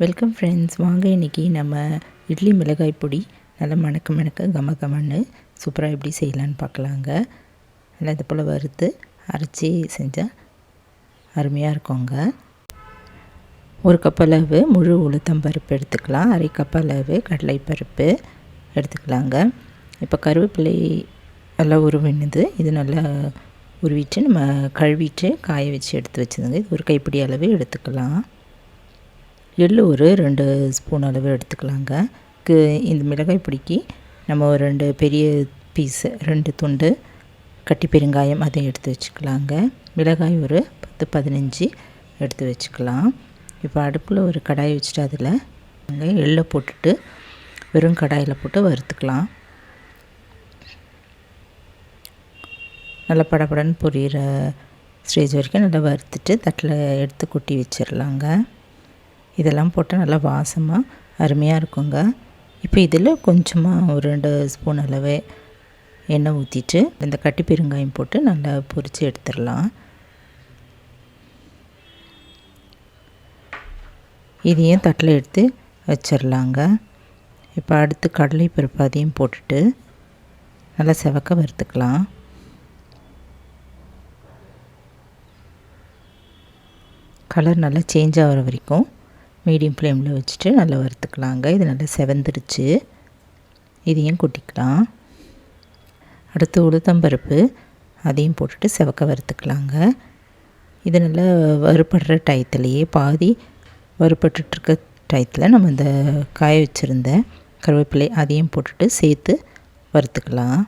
Welcome friends வாங்க இன்றைக்கி நம்ம இட்லி மிளகாய் பொடி. நல்லா மணக்க மணக்க கம கமன்னு சூப்பராக எப்படி செய்யலான்னு பார்க்கலாங்க. நல்லா இது போல் வறுத்து அரைச்சி செஞ்சால் அருமையாக இருக்குங்க. ஒரு கப் அளவு முழு உளுத்தம் பருப்பு எடுத்துக்கலாம். அரை கப் அளவு கடலைப்பருப்பு எடுத்துக்கலாங்க. இப்போ கருவேப்பிலை நல்லா உருவினுது. இது நல்லா உருவிட்டு நம்ம கழுவிட்டு காய வச்சு எடுத்து வச்சுதுங்க இது ஒரு கைப்பிடி அளவு எடுத்துக்கலாம். எள்ளு ஒரு ரெண்டு ஸ்பூன் அளவு எடுத்துக்கலாங்க. இந்த மிளகாய் பிடிக்கி நம்ம ஒரு ரெண்டு பெரிய பீஸு ரெண்டு துண்டு கட்டி பெருங்காயம் அதை எடுத்து வச்சுக்கலாங்க. மிளகாய் ஒரு பத்து பதினஞ்சு எடுத்து வச்சுக்கலாம். இப்போ அடுப்பில் ஒரு கடாய் வச்சுட்டு அதில் எள்ளை போட்டுட்டு வெறும் கடாயில் போட்டு வறுத்துக்கலாம். நல்லா படப்படன்னு பொரியிற ஸ்டேஜ் வரைக்கும் நல்லா வறுத்துட்டு தட்டில் எடுத்து கொட்டி வச்சிடலாங்க இதெல்லாம் போட்டால் நல்லா வாசமாக அருமையாக இருக்குங்க. இப்போ இதில் கொஞ்சமாக ஒரு ரெண்டு ஸ்பூன் அளவு எண்ணெய் ஊற்றிட்டு இந்த கட்டி பெருங்காயம் போட்டு நல்லா பொரித்து எடுத்துடலாம். இதையும் தட்டில் எடுத்து வச்சிடலாங்க. இப்போ அடுத்து கடலை பருப்பு அதையும் போட்டுட்டு நல்லா செவக்க வறுத்துக்கலாம். கலர் நல்லா சேஞ்ச் ஆகிற வரைக்கும் மீடியம் ஃப்ளேமில் வச்சுட்டு நல்லா வறுத்துக்கலாங்க. இது நல்லா செவந்துருச்சு. இதையும் கொட்டிக்கலாம். அடுத்து உளுத்தம்பருப்பு அதையும் போட்டுட்டு செவக்க வறுத்துக்கலாங்க. இது நல்லா வறுபடுற டயத்துலேயே பாதி வறுபட்டுருக்க டயத்தில் நம்ம இந்த காய வச்சுருந்த கருவேப்பிலை அதையும் போட்டுட்டு சேர்த்து வறுத்துக்கலாம்.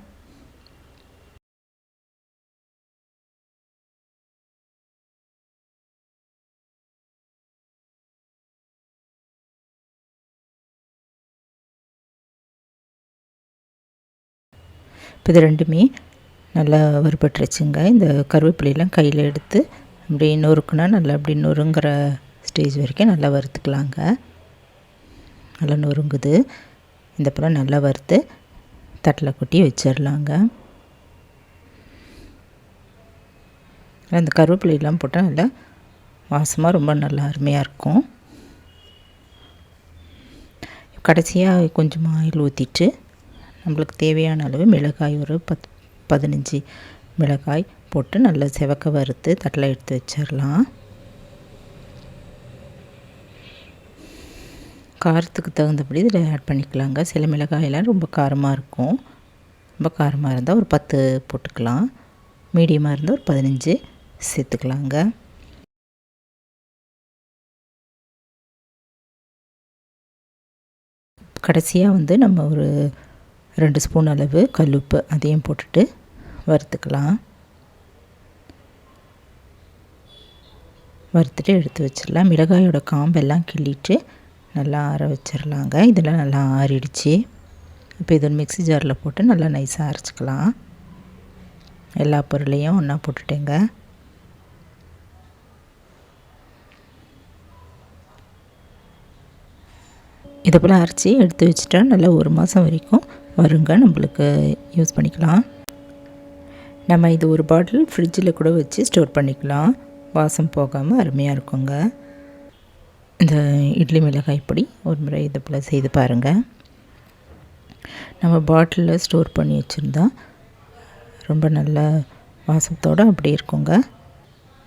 இப்போ இது ரெண்டுமே நல்லா வறுபட்டுருச்சுங்க. இந்த கருவேப்பிலையெல்லாம் கையில் எடுத்து அப்படி நொறுக்குனா நல்லா அப்படி நொறுங்குற ஸ்டேஜ் வரைக்கும் நல்லா வறுத்துக்கலாங்க. நல்லா நொறுங்குது. இந்த பழம் நல்லா வறுத்து தட்டில் கொட்டி வச்சிடலாங்க அந்த கருவேப்பிலையெல்லாம் போட்டால் நல்லா வாசமாக ரொம்ப நல்லா அருமையாக இருக்கும். கடைசியாக கொஞ்சமாக ஆயில் ஊற்றிட்டு நம்மளுக்கு தேவையான அளவு மிளகாய் ஒரு பத் பதினஞ்சு மிளகாய் போட்டு நல்லா செவக்க வறுத்து தட்டில் எடுத்து வச்சிடலாம். காரத்துக்கு தகுந்தபடி இதில் ஆட் பண்ணிக்கலாங்க. சில மிளகாயெல்லாம் ரொம்ப காரமாக இருக்கும். ரொம்ப காரமாக இருந்தால் ஒரு பத்து போட்டுக்கலாம். மீடியமாக இருந்தால் ஒரு பதினஞ்சு சேர்த்துக்கலாங்க. கடைசியாக வந்து நம்ம ஒரு ரெண்டு ஸ்பூன் அளவு கல்லுப்பு அதையும் போட்டுட்டு வறுத்துக்கலாம். வறுத்துட்டு எடுத்து வச்சிடலாம். மிளகாயோட காம்பெல்லாம் கிள்ளிட்டு நல்லா ஆற வச்சிடலாங்க. இதெல்லாம் நல்லா ஆறிடுச்சு. இப்போ இது மிக்சி ஜாரில் போட்டு நல்லா நைஸாக அரைச்சிக்கலாம். எல்லா பொருளையும் ஒன்றா போட்டுட்டேங்க. இதை போல் அரைச்சி எடுத்து வச்சுட்டா நல்லா ஒரு மாதம் வரைக்கும் வருங்க நம்மளுக்கு யூஸ் பண்ணிக்கலாம். நம்ம இது ஒரு பாட்டில் ஃப்ரிட்ஜில் கூட வச்சு ஸ்டோர் பண்ணிக்கலாம். வாசம் போகாமல் அருமையாக இருக்குங்க. இந்த இட்லி மிளகாய் இப்படி ஒரு முறை இதை போல் செய்து பாருங்கள் நம்ம பாட்டிலில் ஸ்டோர் பண்ணி வச்சுருந்தா ரொம்ப நல்ல வாசத்தோடு அப்படி இருக்குங்க.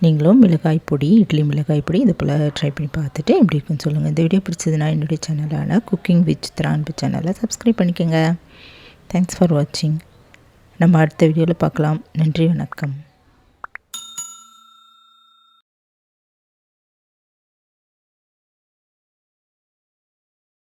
நீங்களும் மிளகாய் பொடி இட்லி மிளகாய் பொடி இது போல் ட்ரை பண்ணி பார்த்துட்டு எப்படி இருக்குன்னு சொல்லுங்கள் இந்த வீடியோ பிடிச்சதுன்னா என்னுடைய சேனலான குக்கிங் வித் திரான்பு சேனலை சப்ஸ்கிரைப் பண்ணிக்கோங்க. தேங்க்ஸ் ஃபார் வாட்சிங் நம்ம அடுத்த வீடியோவில் பார்க்கலாம். நன்றி வணக்கம்.